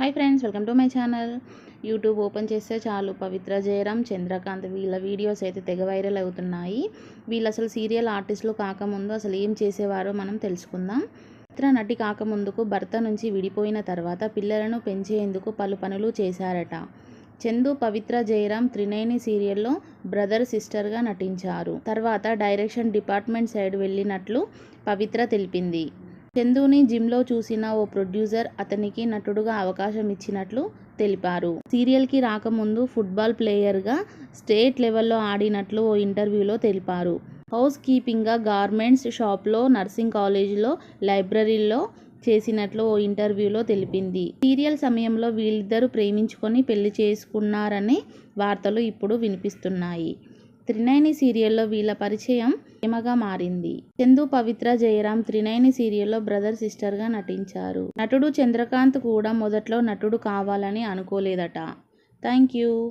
Hi friends welcome to my channel YouTube open చేస్తే చాలు. పవిత్ర జయరామ్ చంద్రకాంత్ వీళ్ళ వీడియోస్ అయితే తెగ వైరల్ అవుతున్నాయి. వీళ్ళు అసలు సీరియల్ ఆర్టిస్టులు కాకముందు అసలు ఏం చేసేవారో మనం తెలుసుకుందాం. చిత్ర నటి కాకముందుకు భర్త నుంచి విడిపోయిన తర్వాత పిల్లలను పెంచేందుకు పలు పనులు చేశారట. చందు పవిత్ర జయరామ్ త్రినేని సీరియల్లో బ్రదర్ సిస్టర్గా నటించారు. తర్వాత డైరెక్షన్ డిపార్ట్మెంట్ సైడ్ వెళ్ళినట్లు పవిత్ర తెలిపింది. చందుని జిమ్లో చూసిన ఓ ప్రొడ్యూసర్ అతనికి నటుడుగా అవకాశం ఇచ్చినట్లు తెలిపారు. సీరియల్కి రాకముందు ఫుట్బాల్ ప్లేయర్గా స్టేట్ లెవెల్లో ఆడినట్లు ఓ ఇంటర్వ్యూలో తెలిపారు. హౌస్ కీపింగ్గా గార్మెంట్స్ షాప్లో నర్సింగ్ కాలేజీలో లైబ్రరీలో చేసినట్లు ఓ ఇంటర్వ్యూలో తెలిపింది. సీరియల్ సమయంలో వీళ్ళిద్దరూ ప్రేమించుకొని పెళ్ళి చేసుకున్నారనే వార్తలు ఇప్పుడు వినిపిస్తున్నాయి. త్రినయని సీరియల్లో వీళ్ళ పరిచయం ప్రేమగా మారింది. చందు పవిత్ర జయరామ్ త్రినయని సీరియల్లో బ్రదర్ సిస్టర్గా నటించారు. నటుడు చంద్రకాంత్ కూడా మొదట్లో నటుడు కావాలని అనుకోలేదట. Thank you.